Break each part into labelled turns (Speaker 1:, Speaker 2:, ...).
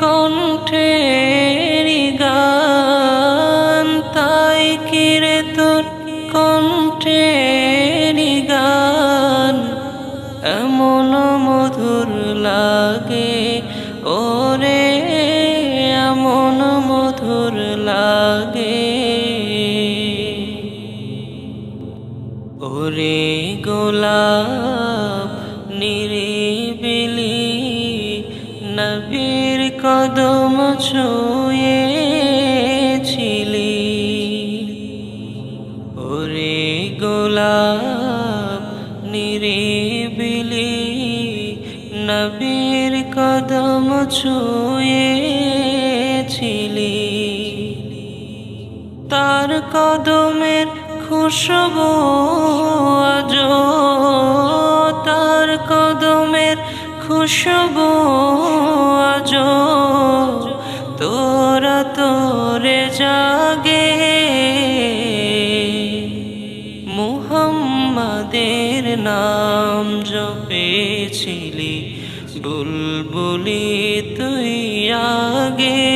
Speaker 1: কণ্ঠের গান, তাই কিরে তোর কণ্ঠের গান? এমন মধুর লাগে, ওরে এমন মধুর লাগে। ওরে গোলাপ নিরিবিলি নবীর কদম ছুঁয়েছিলি। ওরে গোলাপ নিরিবিলি নবীর কদম ছুঁয়েছিলি। তার কদমের খুশবু আজ তার কদমের খুশবু আজ তোরা তোরে জাগে। মুহাম্মাদের নাম জপেছিলি বুলবুলি তুই আগে।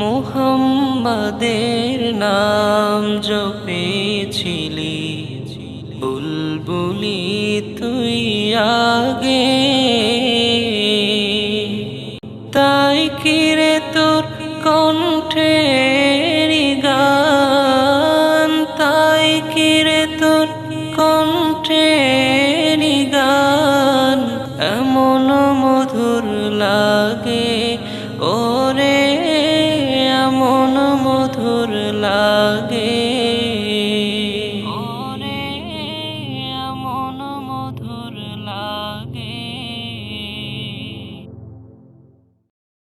Speaker 1: মুহাম্মাদের নাম জপেছিলি বুলবুলি তুই আগে। তাই কিরে তোর কণ্ঠে গান? তাই কিরে তোর কণ্ঠে গান? এমন মধুর লাগে, ওরে, এমন মধুর লাগে।